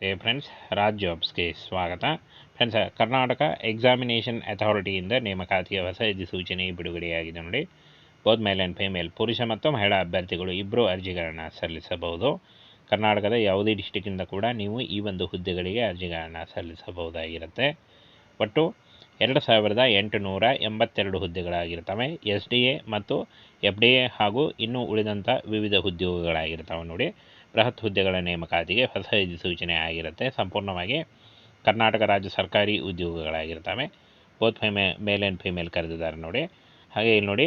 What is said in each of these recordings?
ನಮಸ್ತೆ ಫ್ರೆಂಡ್ಸ್ ರಾಜ್ ಜಾಬ್ಸ್ಗೆ ಸ್ವಾಗತ. ಫ್ರೆಂಡ್ಸ್ ಕರ್ನಾಟಕ ಎಕ್ಸಾಮಿನೇಷನ್ ಅಥಾರಿಟಿಯಿಂದ ನೇಮಕಾತಿಯ ಹೊಸ ಅಧಿಸೂಚನೆ ಬಿಡುಗಡೆಯಾಗಿದೆ ನೋಡಿ. ಬೋತ್ ಮೇಲ್ ಆ್ಯಂಡ್ ಫೀಮೇಲ್ ಪುರುಷ ಮತ್ತು ಮಹಿಳಾ ಅಭ್ಯರ್ಥಿಗಳು ಇಬ್ಬರು ಅರ್ಜಿಗಳನ್ನು ಸಲ್ಲಿಸಬಹುದು. ಕರ್ನಾಟಕದ ಯಾವುದೇ ಡಿಸ್ಟಿಕ್ಕಿಂದ ಕೂಡ ನೀವು ಈ ಒಂದು ಹುದ್ದೆಗಳಿಗೆ ಅರ್ಜಿಗಳನ್ನು ಸಲ್ಲಿಸಬಹುದಾಗಿರುತ್ತೆ. ಒಟ್ಟು ಎರಡು ಸಾವಿರದ ಎಂಟುನೂರ ಎಂಬತ್ತೆರಡು ಹುದ್ದೆಗಳಾಗಿರ್ತವೆ. ಎಸ್ ಡಿ ಎ ಮತ್ತು ಎಫ್ ಡಿ ಎ ಹಾಗೂ ಇನ್ನೂ ಉಳಿದಂಥ ವಿವಿಧ ಉದ್ಯೋಗಗಳಾಗಿರ್ತವೆ ನೋಡಿ. ಬೃಹತ್ ಹುದ್ದೆಗಳ ನೇಮಕಾತಿಗೆ ಹೊಸ ಅಧಿಸೂಚನೆ ಆಗಿರುತ್ತೆ. ಸಂಪೂರ್ಣವಾಗಿ ಕರ್ನಾಟಕ ರಾಜ್ಯ ಸರ್ಕಾರಿ ಉದ್ಯೋಗಗಳಾಗಿರ್ತವೆ. ಬೋತ್ ಫೀಮೇ ಮೇಲ್ ಆ್ಯಂಡ್ ಫಿಮೇಲ್ ಕರೆದಿದ್ದಾರೆ ನೋಡಿ. ಹಾಗೆ ಇಲ್ಲಿ ನೋಡಿ,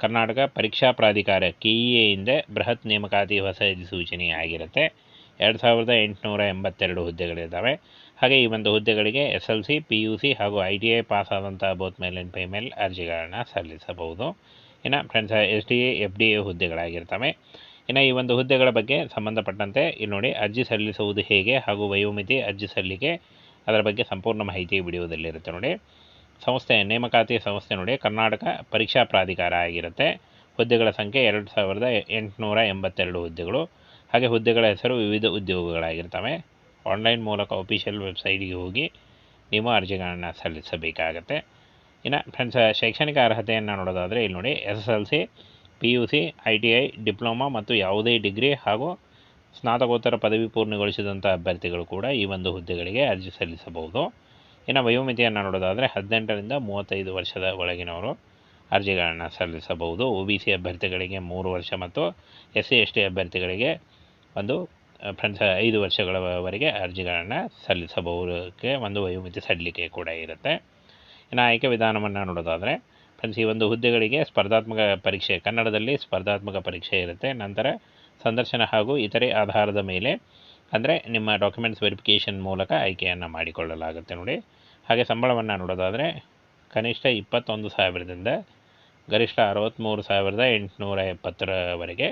ಕರ್ನಾಟಕ ಪರೀಕ್ಷಾ ಪ್ರಾಧಿಕಾರ ಕೆ ಇ ಎಯಿಂದ ಬೃಹತ್ ನೇಮಕಾತಿ ಹೊಸ ಅಧಿಸೂಚನೆ ಆಗಿರುತ್ತೆ. ಎರಡು ಸಾವಿರದ ಎಂಟುನೂರ ಎಂಬತ್ತೆರಡು ಹುದ್ದೆಗಳಿದ್ದಾವೆ. ಹಾಗೆ ಈ ಒಂದು ಹುದ್ದೆಗಳಿಗೆ S L C P U C ಹಾಗೂ ಐ ಟಿ ಐ ಪಾಸ್ ಆದಂಥ ಬೋತ್ ಮೇಲ್ ಆ್ಯಂಡ್ ಫೀಮೇಲ್ ಅರ್ಜಿಗಳನ್ನು ಸಲ್ಲಿಸಬಹುದು. ಇನ್ನು friends S D A F D A ಹುದ್ದೆಗಳಾಗಿರ್ತವೆ. ಇನ್ನು ಈ ಒಂದು ಹುದ್ದೆಗಳ ಬಗ್ಗೆ ಸಂಬಂಧಪಟ್ಟಂತೆ ಇಲ್ಲಿ ನೋಡಿ ಅರ್ಜಿ ಸಲ್ಲಿಸುವುದು ಹೇಗೆ ಹಾಗೂ ವಯೋಮಿತಿ ಅರ್ಜಿ ಸಲ್ಲಿಕೆ ಅದರ ಬಗ್ಗೆ ಸಂಪೂರ್ಣ ಮಾಹಿತಿ ವಿಡಿಯೋದಲ್ಲಿರುತ್ತೆ ನೋಡಿ. ಸಂಸ್ಥೆ ನೇಮಕಾತಿ ಸಂಸ್ಥೆ ನೋಡಿ ಕರ್ನಾಟಕ ಪರೀಕ್ಷಾ ಪ್ರಾಧಿಕಾರ ಆಗಿರುತ್ತೆ. ಹುದ್ದೆಗಳ ಸಂಖ್ಯೆ ಎರಡು ಸಾವಿರದ ಎಂಟುನೂರ ಎಂಬತ್ತೆರಡು ಹುದ್ದೆಗಳು. ಹಾಗೆ ಹುದ್ದೆಗಳ ಹೆಸರು ವಿವಿಧ ಉದ್ಯೋಗಗಳಾಗಿರ್ತವೆ. ಆನ್ಲೈನ್ ಮೂಲಕ ಅಫಿಷಿಯಲ್ ವೆಬ್ಸೈಟ್ಗೆ ಹೋಗಿ ನೀವು ಅರ್ಜಿಗಳನ್ನು ಸಲ್ಲಿಸಬೇಕಾಗತ್ತೆ. ಇನ್ನು ಫ್ರೆಂಡ್ಸ್, ಶೈಕ್ಷಣಿಕ ಅರ್ಹತೆಯನ್ನು ನೋಡೋದಾದರೆ ಇಲ್ಲಿ ನೋಡಿ S S L C P U C I T I diploma ಮತ್ತು ಯಾವುದೇ ಡಿಗ್ರಿ ಹಾಗೂ ಸ್ನಾತಕೋತ್ತರ ಪದವಿ ಪೂರ್ಣಗೊಳಿಸಿದಂಥ ಅಭ್ಯರ್ಥಿಗಳು ಕೂಡ ಈ ಒಂದು ಹುದ್ದೆಗಳಿಗೆ ಅರ್ಜಿ ಸಲ್ಲಿಸಬಹುದು. ಇನ್ನು ವಯೋಮಿತಿಯನ್ನು ನೋಡೋದಾದರೆ ಹದಿನೆಂಟರಿಂದ ಮೂವತ್ತೈದು ವರ್ಷದ ಒಳಗಿನವರು ಅರ್ಜಿಗಳನ್ನು ಸಲ್ಲಿಸಬಹುದು. ಒ ಬಿ ಸಿ ಅಭ್ಯರ್ಥಿಗಳಿಗೆ ಮೂರು ವರ್ಷ ಮತ್ತು ಎಸ್ ಸಿ, ಎಸ್ ಟಿ ಅಭ್ಯರ್ಥಿಗಳಿಗೆ ಒಂದು ಫ್ರೆಂಡ್ಸ್, ಐದು ವರ್ಷಗಳವರೆಗೆ ಅರ್ಜಿಗಳನ್ನು ಸಲ್ಲಿಸಬಹುದಕ್ಕೆ ಒಂದು ವಯೋಮಿತಿ ಸಡಿಲಿಕೆ ಕೂಡ ಇರುತ್ತೆ. ಇನ್ನು ಆಯ್ಕೆ ವಿಧಾನವನ್ನು ನೋಡೋದಾದರೆ ಈ ಒಂದು ಹುದ್ದೆಗಳಿಗೆ ಸ್ಪರ್ಧಾತ್ಮಕ ಪರೀಕ್ಷೆ, ಕನ್ನಡದಲ್ಲಿ ಸ್ಪರ್ಧಾತ್ಮಕ ಪರೀಕ್ಷೆ ಇರುತ್ತೆ. ನಂತರ ಸಂದರ್ಶನ ಹಾಗೂ ಇತರೆ ಆಧಾರದ ಮೇಲೆ, ಅಂದರೆ ನಿಮ್ಮ ಡಾಕ್ಯುಮೆಂಟ್ಸ್ ವೆರಿಫಿಕೇಷನ್ ಮೂಲಕ ಆಯ್ಕೆಯನ್ನು ಮಾಡಿಕೊಳ್ಳಲಾಗುತ್ತೆ ನೋಡಿ. ಹಾಗೆ ಸಂಬಳವನ್ನು ನೋಡೋದಾದರೆ, ಕನಿಷ್ಠ ಇಪ್ಪತ್ತೊಂದು ಸಾವಿರದಿಂದ ಗರಿಷ್ಠ ಅರವತ್ತ್ಮೂರು ಸಾವಿರದ ಎಂಟುನೂರ ಎಪ್ಪತ್ತರವರೆಗೆ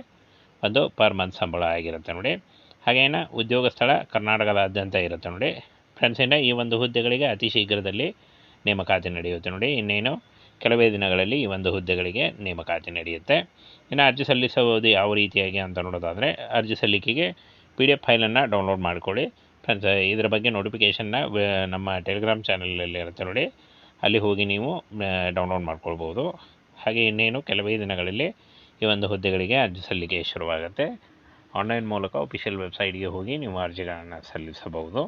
ಒಂದು ಪರ್ ಮಂತ್ ಸಂಬಳ ಆಗಿರುತ್ತೆ ನೋಡಿ. ಹಾಗೇನ ಉದ್ಯೋಗ ಸ್ಥಳ ಕರ್ನಾಟಕದಾದ್ಯಂತ ಇರುತ್ತೆ ನೋಡಿ. ಫ್ರೆಂಡ್ಸ್ ಇನ್ನು ಈ ಒಂದು ಹುದ್ದೆಗಳಿಗೆ ಅತಿ ಶೀಘ್ರದಲ್ಲಿ ನೇಮಕಾತಿ ನಡೆಯುತ್ತೆ ನೋಡಿ. ಇನ್ನೇನು ಕೆಲವೇ ದಿನಗಳಲ್ಲಿ ಈ ಒಂದು ಹುದ್ದೆಗಳಿಗೆ ನೇಮಕಾತಿ ನಡೆಯುತ್ತೆ. ಇನ್ನು ಅರ್ಜಿ ಸಲ್ಲಿಸುವುದು ಯಾವ ರೀತಿಯಾಗಿ ಅಂತ ನೋಡೋದಾದರೆ, ಅರ್ಜಿ ಸಲ್ಲಿಕೆಗೆ ಪಿ ಡಿ ಎಫ್ ಫೈಲನ್ನು ಡೌನ್ಲೋಡ್ ಮಾಡಿಕೊಳ್ಳಿ. ಇದರ ಬಗ್ಗೆ ನೋಟಿಫಿಕೇಷನ್ನ ನಮ್ಮ ಟೆಲಿಗ್ರಾಮ್ ಚಾನಲಲ್ಲಿ ಇರುತ್ತೆ ನೋಡಿ. ಅಲ್ಲಿ ಹೋಗಿ ನೀವು ಡೌನ್ಲೋಡ್ ಮಾಡ್ಕೊಳ್ಬೋದು. ಹಾಗೆ ಇನ್ನೇನು, ಕೆಲವೇ ದಿನಗಳಲ್ಲಿ ಈ ಒಂದು ಹುದ್ದೆಗಳಿಗೆ ಅರ್ಜಿ ಸಲ್ಲಿಕೆ ಶುರುವಾಗುತ್ತೆ. ಆನ್ಲೈನ್ ಮೂಲಕ ಅಫಿಷಿಯಲ್ ವೆಬ್ಸೈಟ್ಗೆ ಹೋಗಿ ನೀವು ಅರ್ಜಿಗಳನ್ನು ಸಲ್ಲಿಸಬಹುದು.